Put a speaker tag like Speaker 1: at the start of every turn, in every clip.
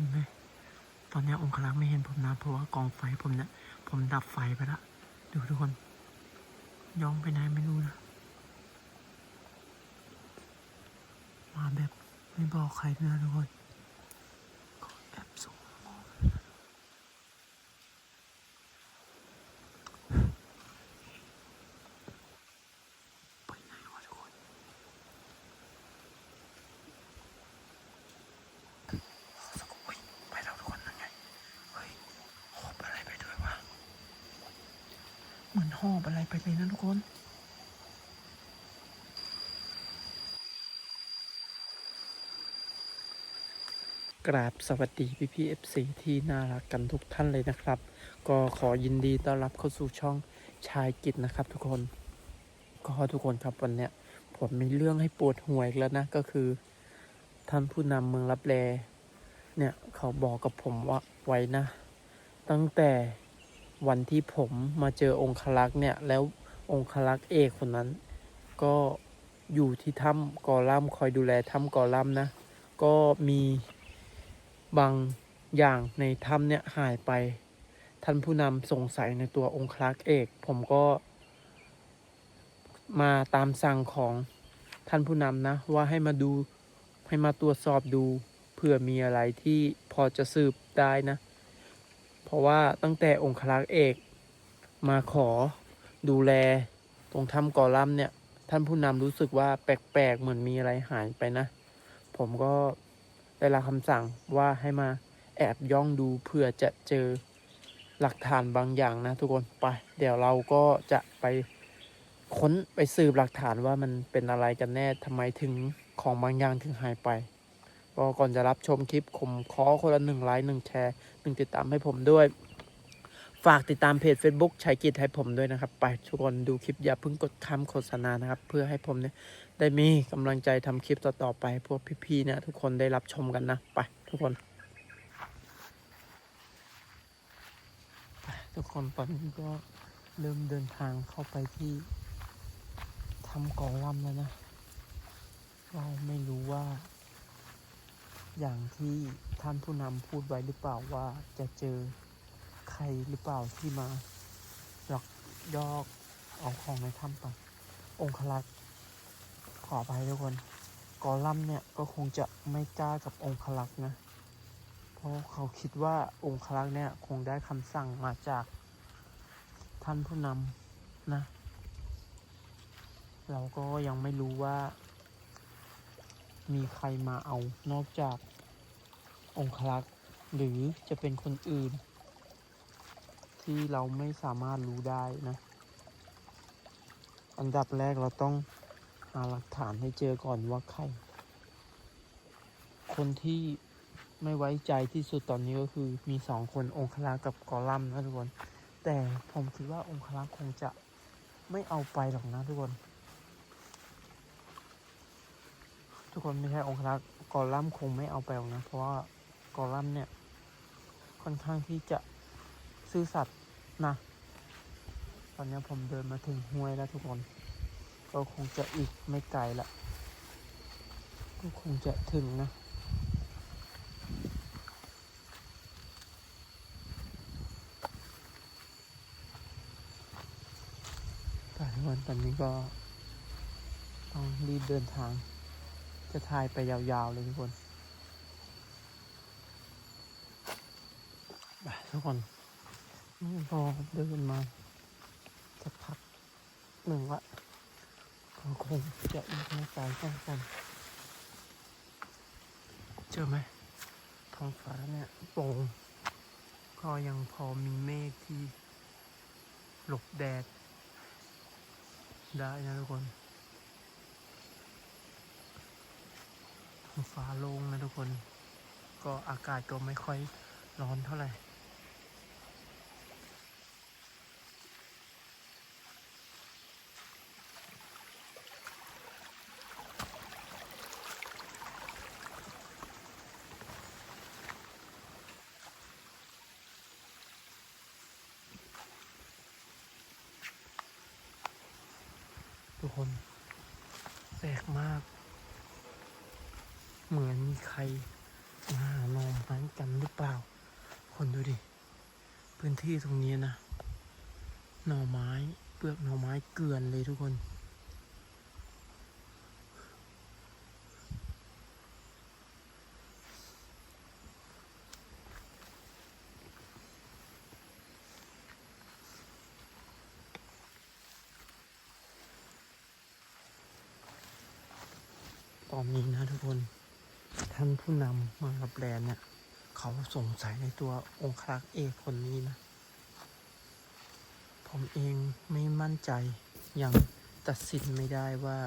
Speaker 1: ห็นไหมตอนนี้องคลักษ์ไม่เห็นผมนะ เพราะว่ากองไฟผมเนี่ย ผมดับไฟไปละ ดูทุกคน ย่องไปไหนไม่รู้นะ มาแบบไม่บอกใครเลยทุกคนขอแอบส่งมองไปไหนวะทุกคน สกุลอุ๊ยไปแล้วทุกคนนั่นไง เฮ้ยหอบอะไรไปด้วยวะ เหมือนห อบอะไรไปเลยนะทุกคนกราบสวัสดีพี่พี่เอฟซีที่น่ารักกันทุกท่านเลยนะครับ ก็ขอยินดีต้อนรับเข้าสู่ช่องชายกิจนะครับ ทุกคนก็ทุกคนครับวันเนี้ยผมมีเรื่องให้ปวดหัวอีกแล้วนะก็คือ ท่านผู้นำเมืองรับแลเนี่ยเขาบอกกับผมว่าไว้นะ ตั้งแต่วันที่ผมมาเจอองคลักษ์เนี่ยแล้ว องคลักษ์เอกคนนั้น ก็อยู่ที่ถ้ำกอลัมคอยดูแลถ้ำกอลัมน์นะ ก็มีบางอย่างในถ้ำเนี่ยหายไป ท่านผู้นำสงสัยในตัวองคลักษ์เอก ผมก็มาตามสั่งของท่านผู้นำนะ ว่าให้มาดูให้มาตรวจสอบดูเผื่อมีอะไรที่พอจะสืบได้นะ เพราะว่าตั้งแต่องคลักษ์เอกมาขอ ดูแลตรงถ้ำกอลัมเนี่ย ท่านผู้นำรู้สึกว่าแปลกๆเหมือนมีอะไรหายไปนะ ผมก็ได้รับคำสั่งว่าให้มาแอบย่องดูเพื่อจะเจอหลักฐานบางอย่างนะทุกคนไป เดี๋ยวเราก็จะไปค้นไปสืบหลักฐานว่ามันเป็นอะไรกันแน่ทำไมถึงของบางอย่างถึงหายไปก็ก่อนจะรับชมคลิปผมขอคนละหนึ่งไลค์หนึ่งแชร์หนึ่งติดตามให้ผมด้วย ฝากติดตามเพจ Facebook ชัยกิจให้ผมด้วยนะครับ ไปทุกคนดูคลิปอย่าเพิ่งกดคำโฆษณานะครับ เพื่อให้ผมเนี่ยได้มีกำลังใจทำคลิปต่อๆไป พวกพี่ๆเนี่ยทุกคนได้รับชมกันนะ ไปทุกคนไปทุกคนตอนนี้ก็เริ่มเดินทางเข้าไปที่ทำกอลัมน์แล้วนะ เราไม่รู้ว่า อย่างที่ท่านผู้นำพูดไว้หรือเปล่าว่าจะเจอ รหรือเปล่าที่มาหลอกยอกเอาของในถ้ำไป องคลักษ์ขออภัยทุกคนกอลัมเนี่ยก็คงจะไม่กล้ากับองคลักษ์นะ เพราะเขาคิดว่าองคลักษ์เนี่ยคงได้คำสั่งมาจากท่านผู้นำนะ เราก็ยังไม่รู้ว่า มีใครมาเอานอกจากองคลักษ์หรือจะเป็นคนอื่น ที่เราไม่สามารถรู้ได้นะ อันดับแรกเราต้องหาหลักฐานให้เจอก่อนว่าใคร คนที่ไม่ไว้ใจที่สุดตอนนี้ก็คือมีสองคนองคลักษ์กับกอลัมนะทุกคน แต่ผมคิดว่าองคลักษ์คงจะไม่เอาไปหรอกนะทุกคน ทุกคนไม่ใช่องคลักกอลัมคงไม่เอาไปหรอกนะ เพราะว่ากอลัมเนี่ยค่อนข้างที่จะซื่อสัตย์ นะ ตอนนี้ผมเดินมาถึงห้วยแล้วทุกคน ก็คงจะอีกไม่ไกลละ ก็คงจะถึงนะแต่วันตอนนี้ก็ต้องรีบเดินทาง จะถ่ายไปยาวๆเลยทุกคนไปทุกคน พอเดินมาสักพักหนึ่งละก็คงจะอีกไม่ไกลแค่กันเจอไหมท้องฟ้าเนี่ยโปร่งก็ยังพอมีเมฆที่หลบแดด ได้นะทุกคนท้องฟ้าโล่งนะทุกคน ก็อากาศก็ไม่ค่อยร้อนเท่าไหร่ ทุกคนแปลกมาก เหมือนมีใค รมาหานอไม้กันหรือเปล่า คนดูดิ พื้นที่ตรงนี้นะ หน่อไม้ เปลือกหน่อไม้เกลื่อนเลยทุกคน ตอนนี้นะทุกคน ท่าน ผู้นำมากับแบรนด์เนี่ย เขาสงสัยในตัวองครักษ์เอกคนนี้นะ ผมเองไม่มั่นใจ ยังตัดสินไม่ได้ว่า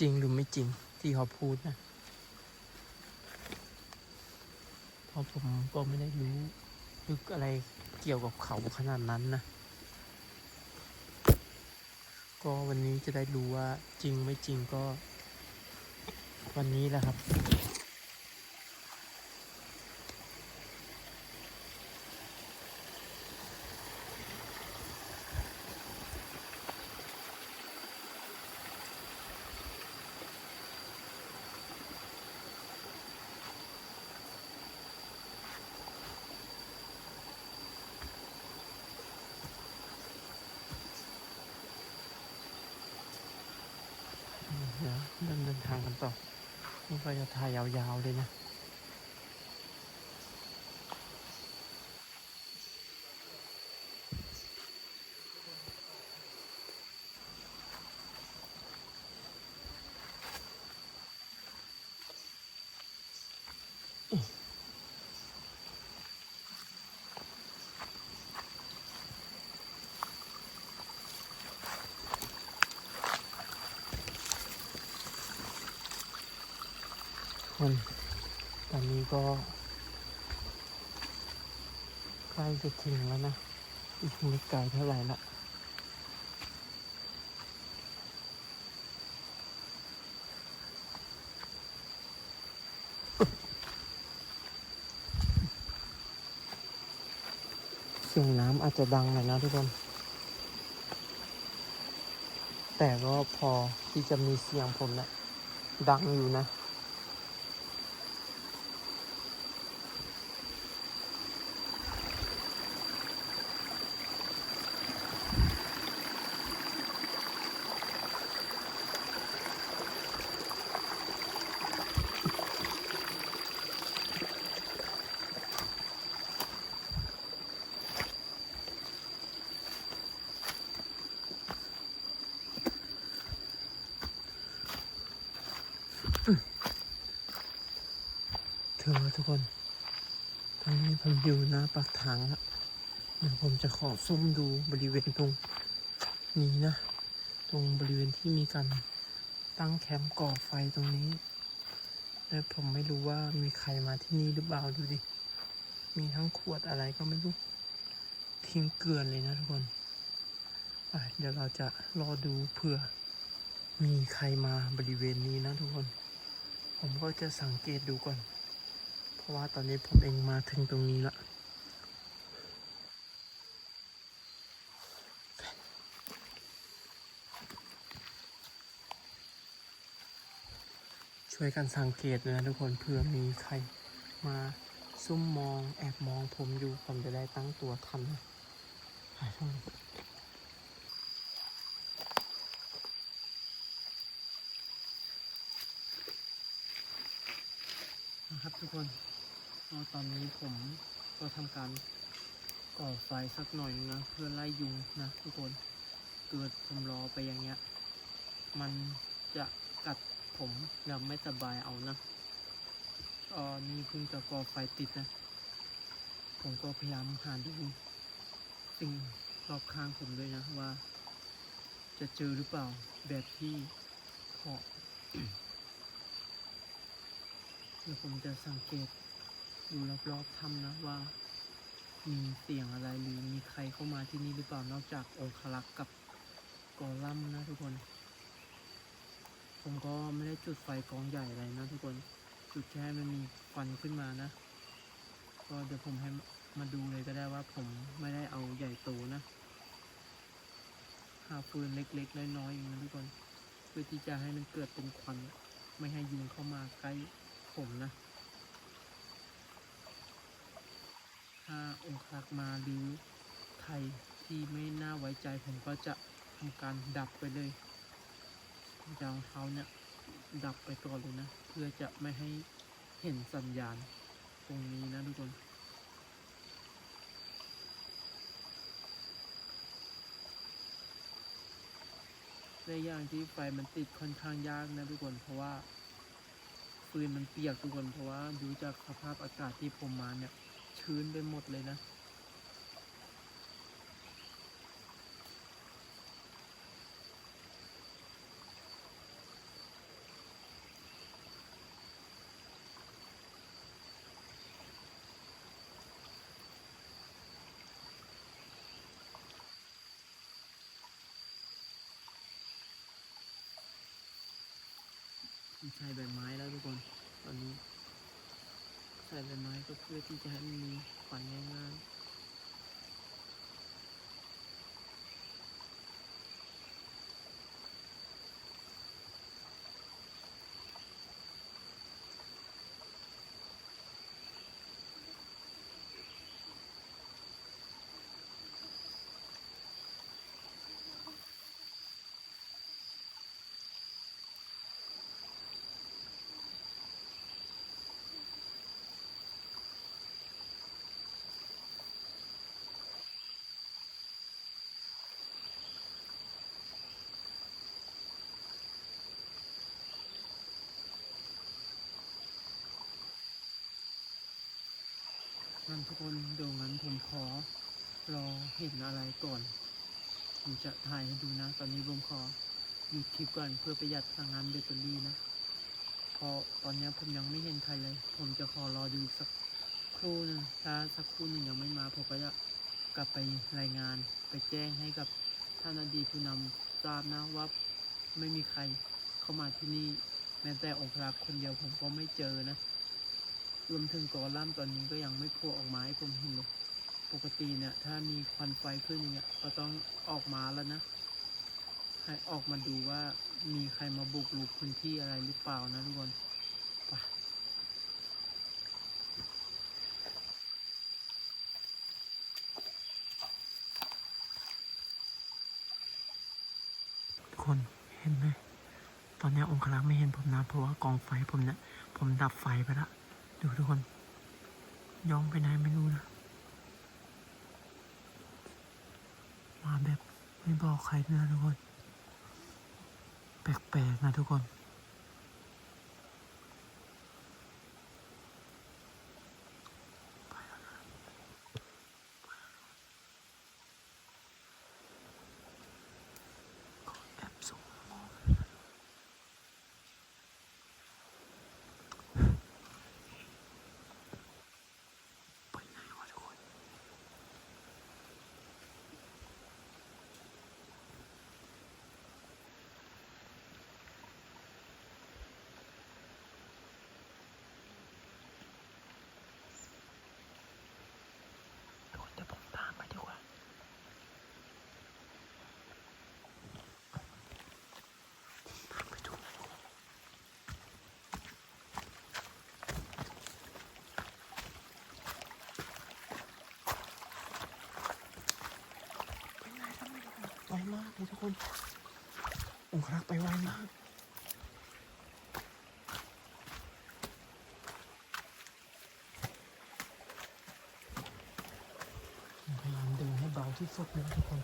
Speaker 1: จริงหรือไม่จริงที่เขาพูดนะเพราะผมก็ไม่ได้รู้ลึกอะไรเกี่ยวกับเขาขนาดนั้นนะ ก็วันนี้จะได้รู้ว่าจริงไม่จริงก็วันนี้แหละครับ เดินเดินทางกันต่อนี่ก็จะทายยาวๆเลยนะ คนตอนนี้ก็ใกล้จะถึงแล้วนะ อีกไม่ไกลเท่าไหร่ละเสียงน้ำอาจจะดังหน่อยนะทุกคน แต่ก็พอที่จะมีเสียงผมแหละดังอยู่นะ เธอทุกคน ตอนนี้ผมอยู่หน้า ปากทางแล้วเดี๋ยวผมจะขอซุ่มดูบริเวณตรงนี้นะ ตรงบริเวณที่มีการตั้งแคมป์ก่อไฟตรงนี้ และผมไม่รู้ว่ามีใครมาที่นี่หรือเปล่าดูดิ มีทั้งขวดอะไรก็ไม่รู้ทิ้งเกลือนเลยนะทุกคนเดี๋ยวเราจะรอดูเผื่อ มีใครมาบริเวณนี้นะทุกคน ผมก็จะสังเกตดูก่อน เพราะว่าตอนนี้ผมเองมาถึงตรงนี้ละ วยกันสังเกตนะทุกคนเผื่อมีใครมาซุ่มมองแอบมองผมอยู่ผมจะได้ตั้งตัวทันะหายช่องนะครับทุกคนตอนนี้ผมก็ทำการก่อไฟสักหน่อยนะ เพื่อไล่ยุงนะทุกคน เกิดผมรอไปอย่างเงี้ย มันจะกัด ผมแล้วไม่สบายเอานะตอนนี้เพิ่งจะก่อไฟติดนะ ผมก็พยายามหาดูสิ่งรอบข้างผมด้วยนะว่า จะเจอหรือเปล่าแบบที่ขอเดี๋ยวผมจะสังเกตดูรอบๆถ้ำนะว่า มีเสียงอะไรหรือมีใครเข้ามาที่นี่หรือเปล่านอกจากองคลักษ์กับกอลัมนะทุกคน ผมก็ไม่ได้จุดไฟกองใหญ่อะไรนะทุกคน จุดแค่มันมีควันขึ้นมานะ ก็เดี๋ยวผมให้มาดูเลยก็ได้ว่าผมไม่ได้เอาใหญ่โตนะ หาฟืนเล็กๆ น้อยๆอย่างนั้ทุกคน เพื่อที่จะให้มันเกิดเป็นควัน ไม่ให้ยุงเข้ามาใกล้ผมนะ ถ้าองครักมาหรือใครที่ไม่น่าไว้ใจผมก็จะทำการดับไปเลย ผมจะเอาเขาเนี่ย ดับไปก่อนเลยนะ เพื่อจะไม่ให้เห็นสัญญาณ ตรงนี้นะทุกคนในอย่างที่ไฟมันติดค่อนข้างยากนะทุกคนเพราะว่าฟืนมันเปียกทุกคนเพราะว่าดูจากสภาพอากาศที่ผมมาเนี่ยชื้นไปหมดเลยนะ ส่ใบไม้แล้วทุกคนตอนนี้ ใส่ใบไม้ก็เพื่อที่จะให้มันมีควันง่ายๆ งั้นทุกคนเดี๋ยวงั้นผมขอรอเห็นอะไรก่อนผมจะถ่ายให้ดูนะ ตอนนี้ผมขอหยุดคลิปก่อนเพื่อประหยัดพลังงานแบตเตอรี่นะเพราะตอนนี้ผมยังไม่เห็นใครเลย ผมจะขอรอดูสักครู่นึงถ้าสักครู่หนึ่งยังไม่มาผมก็จะกลับไปรายงานไปแจ้งให้กับท่านอดีตผู้นำทราบนะว่าไม่มีใครเข้ามาที่นี่แม้แต่องค์พระคนเดียวผมก็ไม่เจอนะ รวมถึงกอลัมตอนนี้ก็ยังไม่โผล่ออกมาให้ผมเห็นเลยปกติเนี่ยถ้ามีควันไฟขึ้นอย่างเงี้ยก็ต้องออกมาแล้วนะ ให้ออกมาดูว่ามีใครมาบุกรุกพื้นที่อะไรหรือเปล่านะทุกคนไปคนเห็นไหมตอนนี้องคลักษ์ไม่เห็นผมนะเพราะว่ากองไฟผมเนี่ยผมดับไฟไปละ ดูทุกคนย่องไปไหนไม่รู้นะมาแบบไม่บอกใครด้วยนะทุกคน แปลกๆนะทุกคน ไปแล้วนะขอแอบส่งมองไปไหนวะทุกคน ทุกคนเดี๋ยวผมตามไปดีกว่า ตามไปดูนะทุกคนไปไหนทำไมไวมากเลย ทุกคน องครักษ์ไปไวมากพยายามเดินให้เบาที่สุดนะทุกคน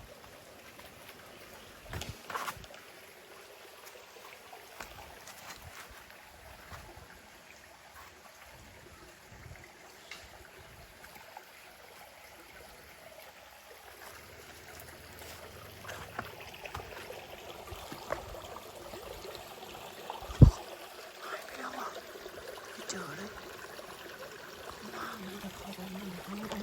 Speaker 1: หายไปแล้วอะไม่เจอเลยว้าวมันจะเข้าไปมันจะเข้าไป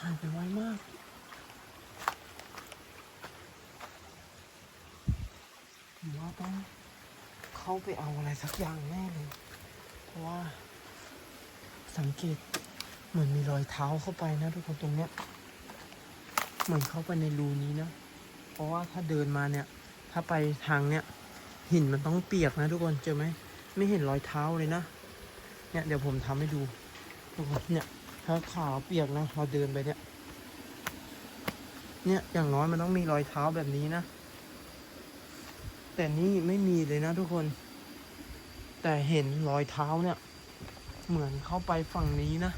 Speaker 1: หาย ไปไวมากผมว่าต้องเข้าไปเอาอะไรสักอย่างแน่เลย เพราะว่า สังเกตเหมือนมีรอยเท้าเข้าไปนะทุกคนตรงเนี้ยเหมือนเข้าไปในรูนี้นะ เพราะว่าถ้าเดินมาเนี่ย ถ้าไปทางเนี้ยหินมันต้องเปียกนะทุกคนเจอไหมไม่เห็นรอยเท้าเลยนะ เนี่ยเดี๋ยวผมทำให้ดูทุกคนเนี่ยถ้าขาเปียกนะเราเดินไปเนี่ย เนี่ยอย่างน้อยมันต้องมีรอยเท้าแบบนี้นะ แต่นี่ไม่มีเลยนะทุกคน แต่เห็นรอยเท้าเนี่ย เหมือนเข้าไปฝั่งนี้นะ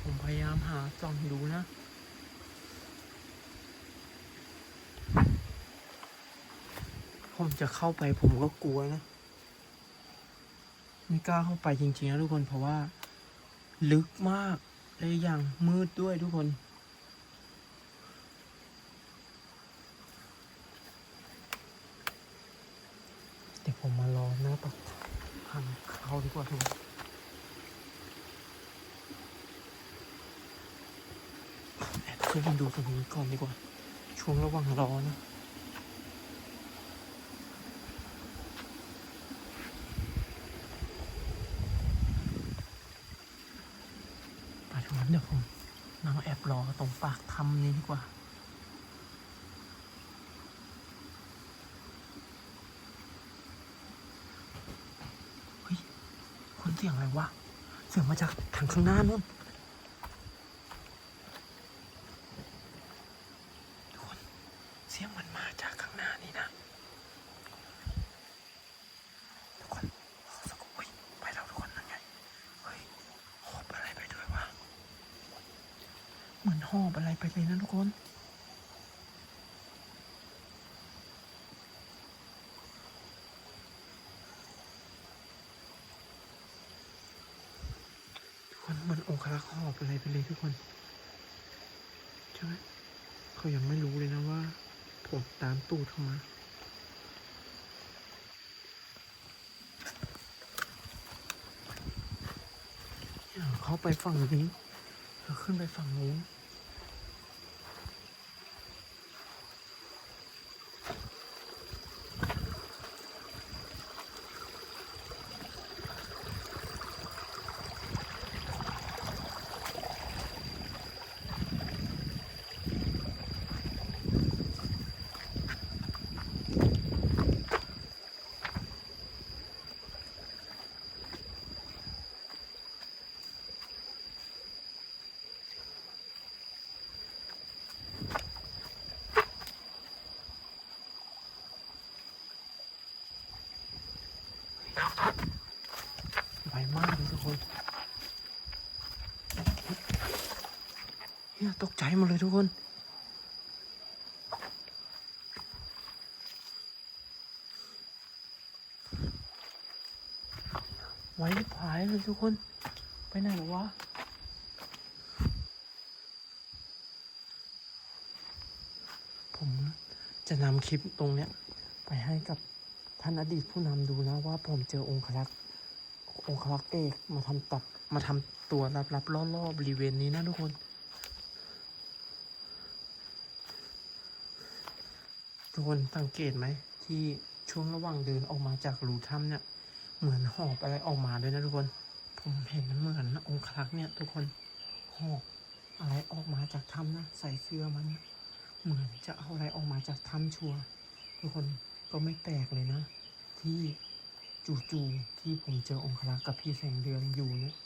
Speaker 1: ผมพยายามหาส่องดูนะผมจะเข้าไปผมก็กลัวนะ ไม่กล้าเข้าไปจริงๆนะทุกคนเพราะว่า ลึกมาก และอย่างมืดด้วยทุกคน เดี๋ยวผมมารอหน้าปักทางเข้าดีกว่าทุกคนแอบขึ้นไปดูตรงนี้ก่อนดีกว่า ช่วงระหว่างรอนะ ไปทุกคนเดี๋ยวผมนั่งแอบ รอตรงปากถ้ำนี้ดีกว่า เฮ้ย คนเสียงอะไรวะ เสียงมาจากทางข้างหน้านู่นทุกคน เสียงมันมาจากข้างหน้านี่นะ ทุกคนรอสักครู่เฮ้ยไปแล้วทุกคนนั่นไง เฮ้ย หอบอะไรไปด้วยวะ เหอบอะไรไปเลยนะทุกคนทุกคนมือนองครักษ์หอบอะไรไปเลยทุกคนใช่ไหมเขายังไม่รู้เลยนะว่า ผมตามตูดเข้ามาเขาไปฝั่งนี้เราขึ้นไปฝั่งนู้น เลยทุกคนเฮียตกใจหมดเลยทุกคนไว้ผายเลยทุกคน ไปไหนหรอวะผมจะนำคลิปตรงเนี้ย ไปให้กับท่านอดีตผู้นำดูนะว่าผมเจอองครักษ์ องครักษ์เอกมาทำตับมาทำตัวลับๆล่อๆบริเวณนี้นะทุกคนทุกคนสังเกตไหม ที่ช่วงระหว่างเดินออกมาจากรูถ้ำเนี่ย เหมือนหอบอะไรออกมาด้วยนะทุกคน ผมเห็นเหมือนองครักษ์เนี่ย ทุกคนหอบอะไรออกมาจากถ้ำนะใส่เสื้อมัน เหมือนจะเอาอะไรออกมาจากถ้ำชัวทุกคนก็ไม่แปลกเลยนะ ที่ จู่ๆที่ผมเจอองครักษ์กับพี่แสงเดือนอยู่เนี่ย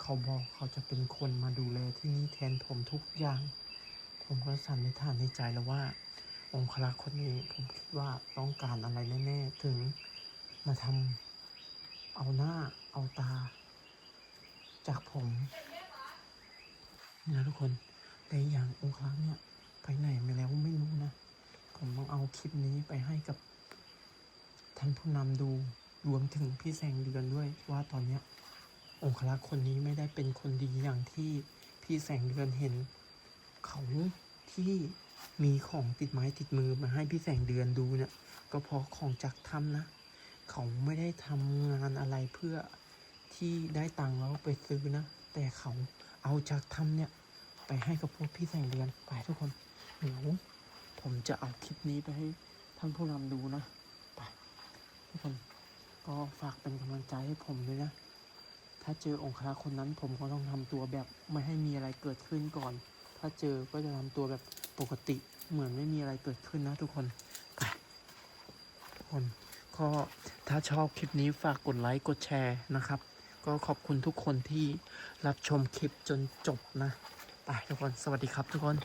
Speaker 1: เขาบอกเขาจะเป็นคนมาดูแลที่นี่แทนผมทุกอย่าง ผมก็สันนิษฐานในใจแล้วว่า องครักษ์คนนี้ผมคิดว่าต้องการอะไรแน่ๆถึงมาทำเอาหน้าเอาตา จากผมนี่นะทุกคนแต่อย่างองครักษ์เนี่ยไปไหนไปแล้วไม่รู้นะ ผมต้องเอาคลิปนี้ไปให้กับท่านผู้นำดู รวมถึงพี่แสงเดือนด้วยว่าตอนเนี้ยองครักษ์คนนี้ไม่ได้เป็นคนดีอย่างที่พี่แสงเดือนเห็น เขาที่มีของติดไม้ติดมือมาให้พี่แสงเดือนดูเนี่ยก็เพราะของจากถ้ำนะ เขาไม่ได้ทำงานอะไรเพื่อที่ได้ตังค์แล้วไปซื้อนะ แต่เขาเอาจากถ้ำเนี่ย ไปให้กับพวกพี่แสงเดือนไปทุกคนเดี๋ยวผมจะเอาคลิปนี้ไปให้ท่านผู้นำดูนะ ไปทุกคน ก็ฝากเป็นกำลังใจให้ผมด้วยนะ ถ้าเจอองครักษ์คนนั้นผมก็ต้องทำตัวแบบไม่ให้มีอะไรเกิดขึ้นก่อน ถ้าเจอก็จะทำตัวแบบปกติเหมือนไม่มีอะไรเกิดขึ้นนะทุกคนไปคนก็ถ้าชอบคลิปนี้ฝากกดไลค์กดแชร์นะครับ ก็ขอบคุณทุกคนที่รับชมคลิปจนจบนะไปทุกคนสวัสดีครับทุกคน